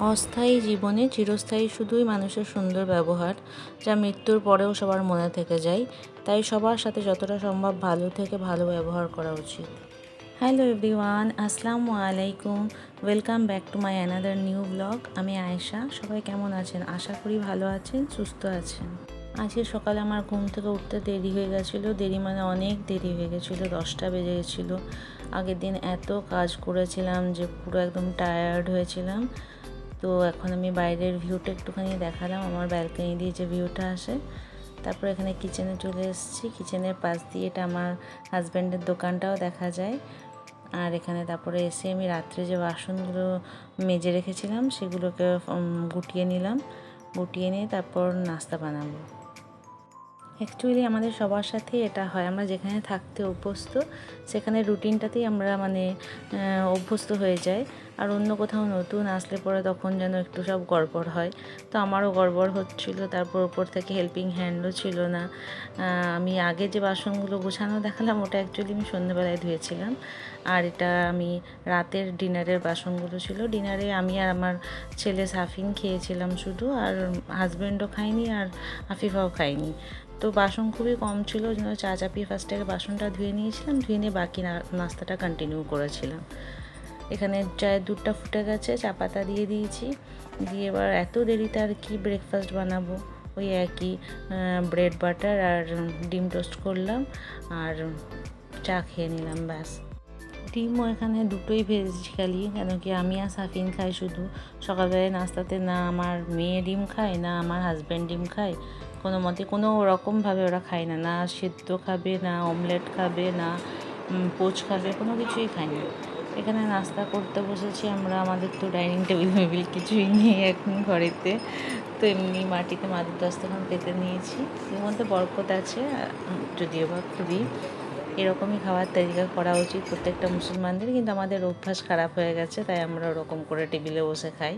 অস্থায়ী জীবনে চিরস্থায়ী শুধুই মানুষের সুন্দর ব্যবহার, যা মৃত্যুর পরেও সবার মনে থেকে যায়। তাই সবার সাথে যতটা সম্ভব ভালো থেকে ভালো ব্যবহার করা উচিত। হ্যালো এভরিওয়ান আসসালামু আলাইকুম। Welcome back to my another new blog আমি আয়েশা, সবাই কেমন আছেন? আশা করি ভালো আছেন, সুস্থ আছেন। আজকে সকালে আমার ঘুম থেকে উঠতে দেরি হয়ে গেছিল। দেরি মানে অনেক দেরি হয়ে গেছিল, দশটা বেজে গেছিল। আগের দিন এত কাজ করেছিলাম যে পুরো একদম টায়ার্ড হয়েছিলাম। তো এখন আমি বাইরের ভিউটা একটুখানি দেখালাম। আমার ব্যালকনি দিয়ে যে ভিউটা আসে, তারপর এখানে কিচেনে চলে এসেছি। কিচেনের পাশ দিয়ে এটা আমার হাজব্যান্ডের দোকানটাও দেখা যায়। আর এখানে তারপরে এসে আমি রাত্রে যে বাসনগুলো মেজে রেখেছিলাম, সেগুলোকে গুটিয়ে নিলাম। গুটিয়ে নিয়ে তারপর নাস্তা বানাবো। অ্যাকচুয়ালি আমাদের সবার সাথে এটা হয়। আমরা যেখানে থাকতে অভ্যস্ত, সেখানে রুটিনটাতেই আমরা মানে অভ্যস্ত হয়ে যাই। আর অন্য কোথাও নতুন আসলে পরে তখন যেন একটু সব গড়বড় হয়। তো আমারও গড়বড় হচ্ছিল, তারপর ওপর থেকে হেল্পিং হ্যান্ডও ছিল না। আমি আগে যে বাসনগুলো গোছানো দেখালাম, ওটা অ্যাকচুয়ালি আমি সন্ধ্যেবেলায় ধুয়েছিলাম। আর এটা আমি রাতের ডিনারের বাসনগুলো ছিল। ডিনারে আমি আর আমার ছেলে সাফিন খেয়েছিলাম শুধু, আর হাজব্যান্ডও খায়নি আর আফিফাও খায়নি তো বাসন খুবই কম ছিল ওই জন্য চা চাপিয়ে ফার্স্টে বাসনটা ধুয়ে নিয়েছিলাম, ধুয়ে নিয়ে বাকি নাস্তাটা কন্টিনিউ করেছিলাম। এখানে চায়ের দুধটা ফুটে গেছে, চা পাতা দিয়ে দিয়েছি। দিয়ে এবার এত দেরিতে আর কি ব্রেকফাস্ট বানাবো? ওই একই ব্রেড বাটার আর ডিম টোস্ট করলাম আর চা খেয়ে নিলাম, ব্যাস। ডিমও এখানে দুটোই ভেজেছি খালি কেন কি আমি আর সাফিন খাই শুধু। সকালবেলায় নাস্তাতে না আমার মেয়ে ডিম খায়, না আমার হাজব্যান্ড ডিম খায়। কোনো মতে কোনো রকমভাবে ওরা খায় না না সেদ্ধ খাবে, না অমলেট খাবে, না পোচ খাবে, কোনো কিছুই খায় না। এখানে নাস্তা করতে বসেছি আমরা, আমাদের তো ডাইনিং টেবিল মেবিল কিছুই নেই এখন ঘরেতে। তো এমনি মাটিতে মাদুর দস্তখান পেতে নিয়েছি। এর মধ্যে বরকত আছে, যদিও বা খুবই এরকমই খাওয়ার তালিকা করা উচিত প্রত্যেকটা মুসলমানদের, কিন্তু আমাদের অভ্যাস খারাপ হয়ে গেছে, তাই আমরা ওরকম করে টেবিলে বসে খাই।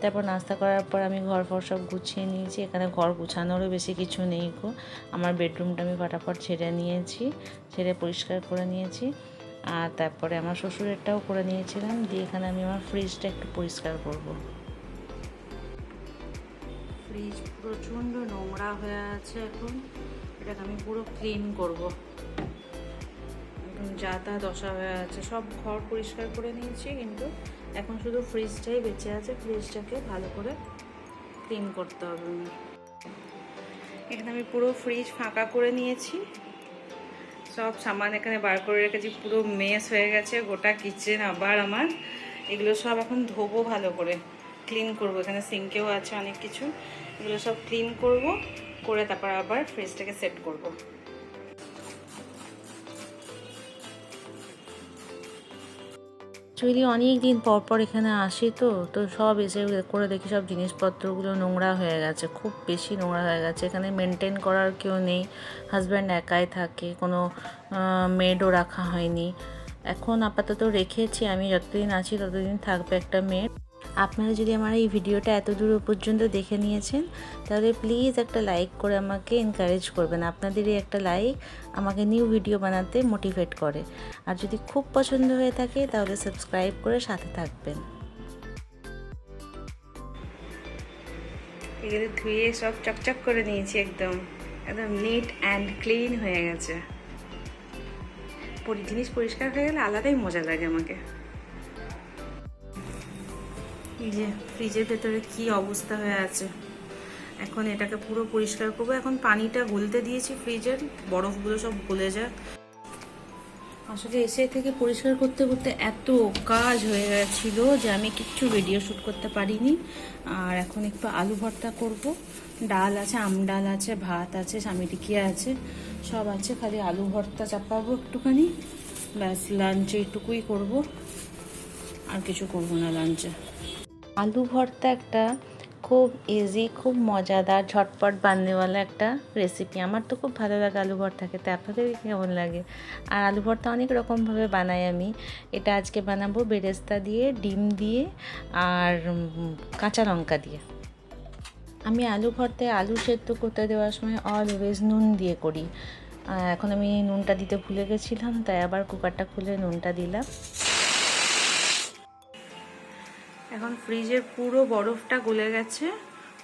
তারপর নাস্তা করার পর আমি ঘর ফর সব গুছিয়ে নিয়েছি, এখানে ঘর গুছানোরও বেশি কিছু নেই গো। আমার বেডরুমটা আমি ফটাফট ছেড়ে নিয়েছি, ছেড়ে পরিষ্কার করে নিয়েছি। আর তারপরে আমার শ্বশুরেরটাও করে নিয়েছিলাম, দিয়ে এখানে আমি আমার ফ্রিজটা একটু পরিষ্কার করব। ফ্রিজ প্রচণ্ড নোংরা হয়ে আছে এখন। এটাকে আমি পুরো ক্লিন করব। যা তা দশা হয়ে আছে। সব ঘর পরিষ্কার করে নিয়েছি, কিন্তু এখন শুধু ফ্রিজটাই বেঁচে আছে। ফ্রিজটাকে ভালো করে ক্লিন করতে হবে এখানে আমি পুরো ফ্রিজ ফাঁকা করে নিয়েছি। সব সামান এখানে বার করে রেখেছি, পুরো মেস হয়ে গেছে, গোটা কিচেন আবার আমার। এগুলো সব এখন ধোবো ভালো করে। ক্লিন করব, এখানে সিঙ্কেও আছে অনেক কিছু। এগুলো সব ক্লিন করব, করে তারপর আবার ফ্রিজটাকে সেট করব। অ্যাকচুয়ালি অনেক দিন পর পর এখানে আসি তো তো সব এসে করে দেখি সব জিনিসপত্রগুলো নোংরা হয়ে গেছে, খুব বেশি নোংরা হয়ে গেছে। এখানে মেনটেন করার কেউ নেই হাজব্যান্ড একাই থাকে, কোনো মেডও রাখা হয়নি। এখন আপাতত রেখেছি, আমি যতদিন আছি ততদিন থাকবে একটা মেড আপনারা যদি আমার এই ভিডিওটা এত দূর পর্যন্ত দেখে নিয়েছেন, তাহলে প্লিজ একটা লাইক করে আমাকে এনকারেজ করবেন। আপনাদের এই একটা লাইক আমাকে নিউ ভিডিও বানাতে মোটিভেট করে। আর যদি খুব পছন্দ হয়ে থাকে, তাহলে সাবস্ক্রাইব করে সাথে থাকবেন। এগুলো ধুয়ে সব চকচক করে নিয়েছি একদম। একদম নিট অ্যান্ড ক্লিন হয়ে গেছে। জিনিস পরিষ্কার হয়ে গেলে আলাদাই মজা লাগে আমাকে। এই যে ফ্রিজের ভেতরে কি অবস্থা হয়ে আছে? এখন এটাকে পুরো পরিষ্কার করব। এখন পানিটা গলতে দিয়েছি ফ্রিজের বরফগুলো সব গলে যায় আসলে এসে থেকে পরিষ্কার করতে করতে এত কাজ হয়ে গেছিল যে আমি কিচ্ছু ভিডিও শ্যুট করতে পারিনি। আর এখন একটু আলু ভর্তা করব। ডাল আছে, আম ডাল আছে, ভাত আছে, স্বামী টিকিয়া আছে, সব আছে। খালি আলু ভর্তা চাপাবো একটুখানি। ব্যাস লাঞ্চে এইটুকুই করব। আর কিছু করব না লাঞ্চে আলু ভর্তা একটা খুব ইজি খুব মজাদার, ঝটপট বাননেওয়ালা একটা রেসিপি আমার তো খুব ভালো লাগে আলু ভর্তা খেতে। আপনাদের কেমন লাগে? আর আলু ভর্তা অনেক রকমভাবে বানাই আমি। এটা আজকে বানাবো বেরেস্তা দিয়ে, ডিম দিয়ে, আর কাঁচা লঙ্কা দিয়ে। আমি আলু ভর্তায় আলু সেদ্ধ করতে দেওয়ার সময় অলওয়েজ নুন দিয়ে করি। এখন আমি নুনটা দিতে ভুলে গেছিলাম, তাই আবার কুকারটা খুলে নুনটা দিলাম। এখন ফ্রিজের পুরো বরফটা গলে গেছে।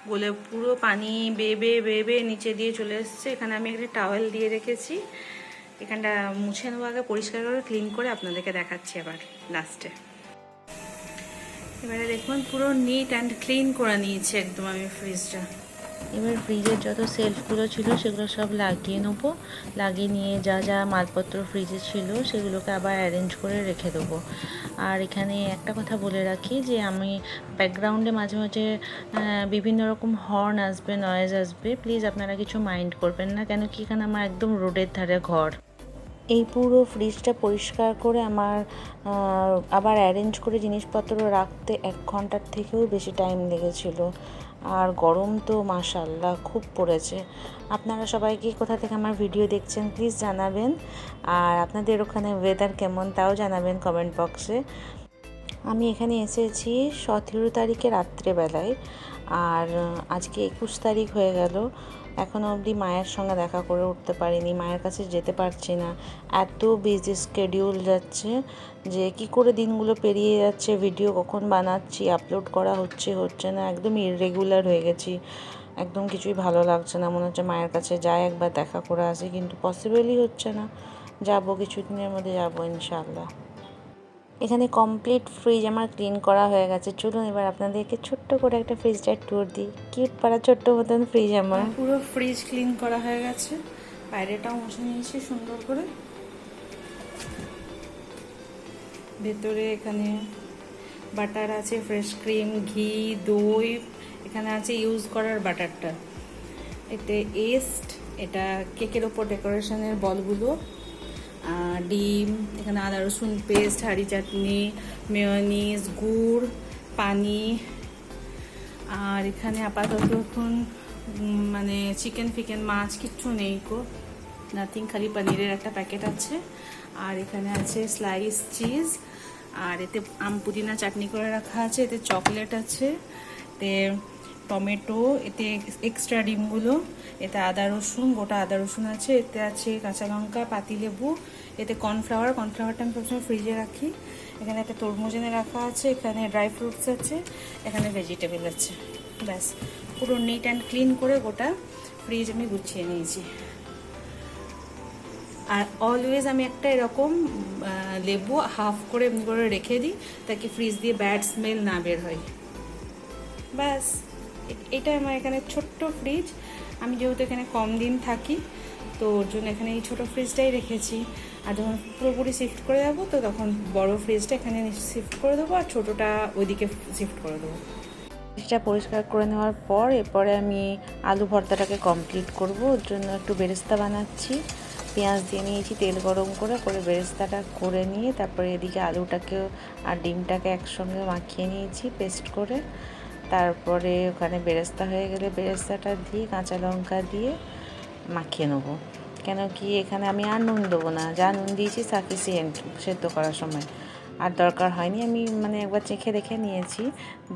গলে পুরো পানি বেবে বেবে নিচে দিয়ে চলে এসছে। এখানে আমি একটা টাওয়েল দিয়ে রেখেছি। এখানটা মুছে নেব আগে, পরিষ্কার করে ক্লিন করে আপনাদেরকে দেখাচ্ছি আবার লাস্টে এবারে দেখুন, পুরো নিট অ্যান্ড ক্লিন করে নিয়েছে একদম আমি ফ্রিজটা এবার ফ্রিজের যত সেলফগুলো ছিল, সেগুলো সব লাগিয়ে নেব। লাগিয়ে নিয়ে যা যা মালপত্র ফ্রিজে ছিল, সেগুলোকে আবার অ্যারেঞ্জ করে রেখে দেবো। আর এখানে একটা কথা বলে রাখি যে, আমি ব্যাকগ্রাউন্ডে মাঝে মাঝে বিভিন্ন রকম হর্ন আসবে নয়েজ আসবে। প্লিজ আপনারা কিছু মাইন্ড করবেন না, কেন কি এখানে আমার একদম রোডের ধারে ঘর। এই পুরো ফ্রিজটা পরিষ্কার করে আমার আবার অ্যারেঞ্জ করে জিনিসপত্র রাখতে এক ঘণ্টার থেকেও বেশি টাইম লেগেছিল। আর গরম তো মাশাল্লাহ খুব পড়েছে। আপনারা সবাইকে কোথা থেকে আমার ভিডিও দেখছেন প্লিজ জানাবেন। আর আপনাদের ওখানে ওয়েদার কেমন, তাও জানাবেন কমেন্ট বক্সে আমি এখানে এসেছি সতেরো তারিখে রাত্রেবেলায়। আর আজকে একুশ তারিখ হয়ে গেল। এখনও অবধি মায়ের সঙ্গে দেখা করে উঠতে পারিনি, মায়ের কাছে যেতে পারছি না। এত বিজি স্কেডিউল যাচ্ছে যে কি করে দিনগুলো পেরিয়ে যাচ্ছে ভিডিও কখন বানাচ্ছি আপলোড করা হচ্ছে হচ্ছে না, একদম ইরেগুলার হয়ে গেছি। একদম কিছুই ভালো লাগছে না, মনে হচ্ছে মায়ের কাছে যাই, একবার দেখা করে আসি, কিন্তু পসিবলই হচ্ছে না। যাব, কিছুদিনের মধ্যে যাব ইনশাল্লাহ এখানে কমপ্লিট ফ্রিজ আমার ক্লিন করা হয়ে গেছে। চলুন এবার আপনাদেরকে ছোট্ট করে একটা ফ্রিজটার ট্যুর দিই। কিউট পাড়া ছোট্ট মতন ফ্রিজ আমার। পুরো ফ্রিজ ক্লিন করা হয়ে গেছে। বাইরেটাও মুছে নিয়েছি সুন্দর করে। ভেতরে এখানে বাটার আছে ফ্রেশ ক্রিম ঘি, দই, এখানে আছে ইউজ করার বাটারটা এতে এস্ট এটা কেকের ওপর ডেকোরেশনের বলগুলো ডিম, এখানে আদা, রসুন, পেস্ট, হাঁড়ি চাটনি, মেয়নিজ, গুড়, পানি। আর এখানে আপাতত এখন মানে চিকেন ফিকেন মাছ কিচ্ছু নেই কো নাথিং খালি পনিরের একটা প্যাকেট আছে। আর এখানে আছে স্লাইস চিজ আর এতে আম পুদিনা চাটনি করে রাখা আছে, এতে চকলেট আছে। এতে টমেটো, এতে এক্সট্রা ডিমগুলো, এতে আদা রসুন, গোটা আদা রসুন আছে, এতে আছে কাঁচা লঙ্কা পাতিলেবু এতে কর্নফ্লাওয়ার কর্নফ্লাওয়ারটা আমি সবসময় ফ্রিজে রাখি। এখানে একটা তরমুজ এনে রাখা আছে, এখানে ড্রাই ফ্রুটস আছে, এখানে ভেজিটেবল আছে। ব্যাস, পুরো নিট অ্যান্ড ক্লিন করে গোটা ফ্রিজ আমি গুছিয়ে নিয়েছি। আর অলওয়েজ আমি একটা এরকম লেবু হাফ করে এমনি করে রেখে দিই তাকে ফ্রিজ দিয়ে ব্যাড স্মেল না বের হয়। ব্যাস। এটা আমার এখানে ছোট্ট ফ্রিজ আমি যেহেতু এখানে কম দিন থাকি, তো ওর জন্য এখানে এই ছোটো ফ্রিজটাই রেখেছি। আর যখন পুরোপুরি শিফট করে যাব, তো তখন বড় ফ্রিজটা এখানে শিফট করে দেবো আর ছোটোটা ওইদিকে শিফট করে দেবো। ফ্রিজটা পরিষ্কার করে নেওয়ার পর এরপরে আমি আলু ভর্তাটাকে কমপ্লিট করব। ওর জন্য একটু বেরেস্তা বানাচ্ছি। পেঁয়াজ দিয়ে নিয়েছি, তেল গরম করে করে বেরেস্তাটা করে নিয়ে তারপরে এদিকে আলুটাকেও আর ডিমটাকে একসঙ্গে মাখিয়ে নিয়েছি পেস্ট করে। তারপরে ওখানে বেরেস্তা হয়ে গেলে বেরেস্তাটা দিয়ে কাঁচা লঙ্কা দিয়ে মাখিয়ে নেব। কেন কি এখানে আমি আর নুন দেবো না। যা নুন দিয়েছি সাফিসিয়েন্ট সেদ্ধ করার সময়। আর দরকার হয়নি আমি মানে একবার চেখে দেখে নিয়েছি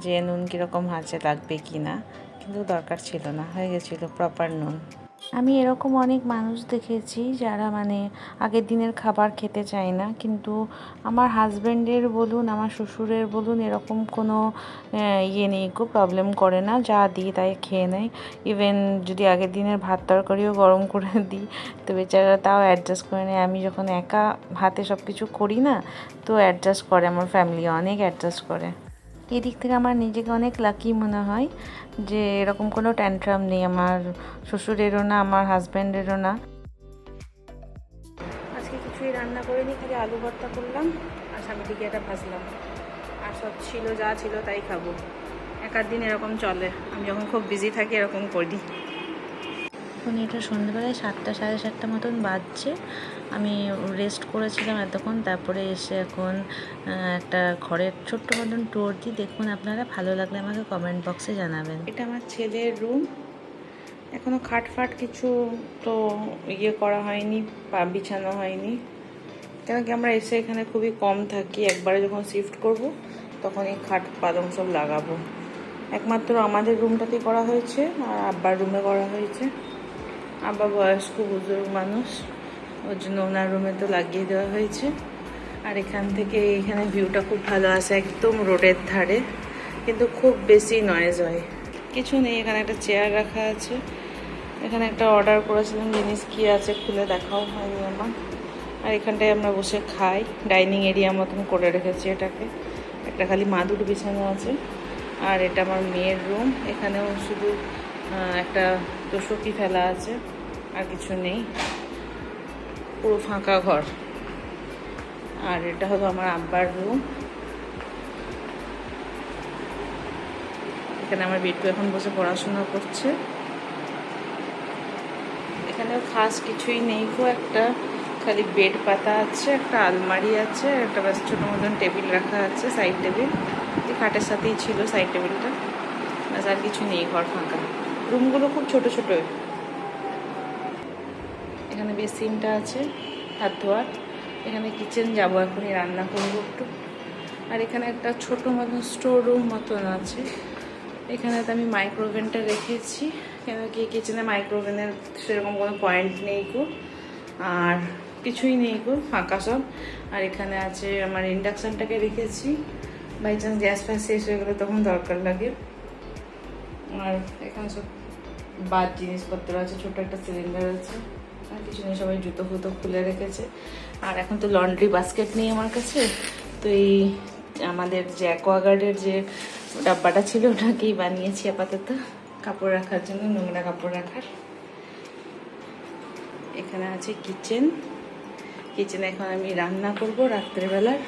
যে নুন কীরকম হাঁচে লাগবে কি না কিন্তু দরকার ছিল না, হয়ে গেছিল প্রপার নুন। আমি এরকম অনেক মানুষ দেখেছি যারা মানে আগের দিনের খাবার খেতে চায় না। কিন্তু আমার হাজব্যান্ডের বলুন, আমার শ্বশুরের বলুন এরকম কোনো ইয়ে নেই গো প্রবলেম করে না। যা দিই তাই খেয়ে নেয়। ইভেন যদি আগের দিনের ভাত তরকারিও গরম করে দিই, তো বেচারা তাও অ্যাডজাস্ট করে নেয়। আমি যখন একা হাতে সব কিছু করি না, তো অ্যাডজাস্ট করে, আমার ফ্যামিলি অনেক অ্যাডজাস্ট করে। এই দিক থেকে আমার নিজেকে অনেক লাকি মনে হয় যে এরকম কোনো ট্যান্ট্রাম নেই। আমার শ্বশুরেরও না, আমার হাজব্যান্ডেরও না। আজকে কিছুই রান্না করিনি, খালি আলু ভর্তা করলাম, আর স্বামী দিকে এটা ভাজলাম। আর সব ছিল যা ছিল তাই খাব। এক আধ দিন এরকম চলে। আমি যখন খুব বিজি থাকি, এরকম করি। এখন এটা সন্ধ্যেবেলায় সাতটা, সাড়ে সাতটা মতন বাজছে। আমি রেস্ট করেছিলাম এতক্ষণ, তারপরে এসে এখন একটা ঘরের ছোট্ট মতন ট্যুর দিই। দেখুন আপনারা, ভালো লাগলে আমাকে কমেন্ট বক্সে জানাবেন। এটা আমার ছেলের রুম এখনও খাট ফাট কিছু তো ইয়ে করা হয়নি, পা বিছানো হয়নি। কেন কি আমরা এসে এখানে খুবই কম থাকি। একবারে যখন শিফট করব তখন এই খাট পালং সব লাগাবো। একমাত্র আমাদের রুমটাতেই করা হয়েছে, আর আব্বার রুমে করা হয়েছে। আব্বা বয়স্ক বুজুর্গ মানুষ। ওর জন্য ওনার রুমে তো লাগিয়ে দেওয়া হয়েছে। আর এখান থেকে এখানে ভিউটা খুব ভালো আসে, একদম রোডের ধারে। কিন্তু খুব বেশি নয়েজ হয়। কিছু নেই, এখানে একটা চেয়ার রাখা আছে। এখানে একটা অর্ডার করেছিলাম, জিনিস কি আছে খুলে দেখাও হয়নি আমার। আর এখানটায় আমরা বসে খাই। ডাইনিং এরিয়া মতন করে রেখেছি এটাকে। একটা খালি মাদুর বিছানো আছে। আর এটা আমার মেয়ের রুম এখানেও শুধু একটা তোষকি ফেলা আছে, আর কিছু নেই। পুরো ফাঁকা ঘর। আর এটা হলো আমার আব্বার রুম এখানে আমার বিট্টু এখন বসে পড়াশোনা করছে। এখানে খাস কিছুই নেই গো একটা। খালি বেড পাতা আছে, একটা আলমারি আছে একটা বাস ছোটো মতন টেবিল রাখা আছে সাইড টেবিল খাটের সাথেই ছিল সাইড টেবিলটা ব্যাস আর কিছু নেই, ঘর ফাঁকা। রুমগুলো খুব ছোট ছোট এখানে বেসিনটা আছে, হাত ধোয়ার। এখানে কিচেন যাব এখনই, রান্না করব একটু। আর এখানে একটা ছোট মতন স্টোর রুম মতন আছে। এখানে তো আমি মাইক্রোওভেনটা রেখেছি। কেন কি কিচেনে মাইক্রোওভেনের সেরকম কোনো পয়েন্ট নেই গো। আর কিছুই নেই গো, ফাঁকা সব। আর এখানে আছে আমার ইন্ডাকশানটাকে রেখেছি। বাই চান্স গ্যাস ফ্যাস শেষ হয়ে গেলে তখন দরকার লাগে। আর এখানে সব বাদ জিনিসপত্র আছে ছোট একটা সিলিন্ডার আছে, আর কিছু নেই, সবাই জুতো ফুতো খুলে রেখেছে। আর এখন তো লন্ড্রি বাস্কেট নেই আমার কাছে, তো এই আমাদের যে অ্যাকোয়াগার্ডের যে ডাব্বাটা ছিল, ওটাকেই বানিয়েছি আপাতত, কাপড় রাখার জন্য, নোংরা কাপড় রাখার। এখানে আছে কিচেন কিচেনে এখন আমি রান্না করব রাত্রেবেলার।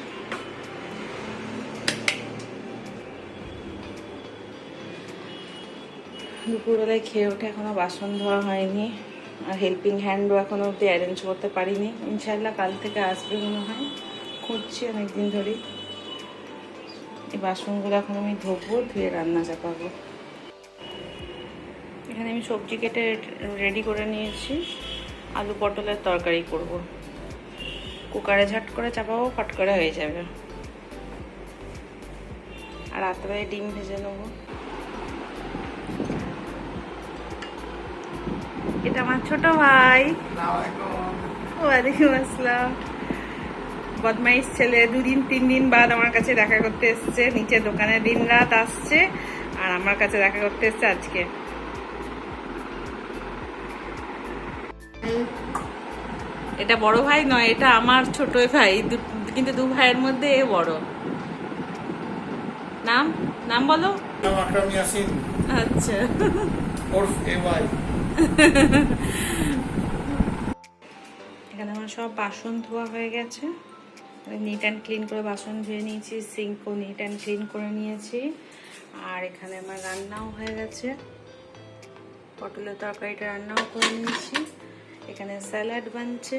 দুপুরবেলায় খেয়ে ওঠে এখনও বাসন ধোয়া হয়নি। আর হেল্পিং হ্যান্ডও এখনও অব্দি অ্যারেঞ্জ করতে পারিনি। ইনশাল্লাহ কাল থেকে আসবে মনে হয়। খুঁজছি অনেকদিন ধরেই। এই বাসনগুলো এখন আমি ধোবো, ধুয়ে রান্না চাপাবো। এখানে আমি সবজি কেটে রেডি করে নিয়েছি। আলু পটলের তরকারি করব। কুকারে ঝাট করে চাপাবো, ফট করে হয়ে যাবে। আর রাত্রে ডিম ভেজে নেব। এটা আমার ছোট ভাই। ওয়ালাইকুম আসসালাম। বদমাইশ ছেলে দুদিন তিন দিন বাদ আমার কাছে দেখা করতে এসছে। নিচে দোকানে দিন রাত আসছে আর আমার কাছে দেখা করতে এসছে আজকে। এটা বড় ভাই নয় এটা আমার ছোট ভাই। কিন্তু দু ভাইয়ের মধ্যে এ বড়। নাম? নাম বলো। আচ্ছা। ওরফ এ এখানে আমার সব বাসন ধোয়া হয়ে গেছে। নিট অ্যান্ড ক্লিন করে বাসন ধুয়ে নিয়েছি সিঙ্কও নিট অ্যান্ড ক্লিন করে নিয়েছি। আর এখানে আমার রান্নাও হয়ে গেছে। পটলের তরকারিটা রান্নাও করে নিয়েছি। এখানে স্যালাড বানছে।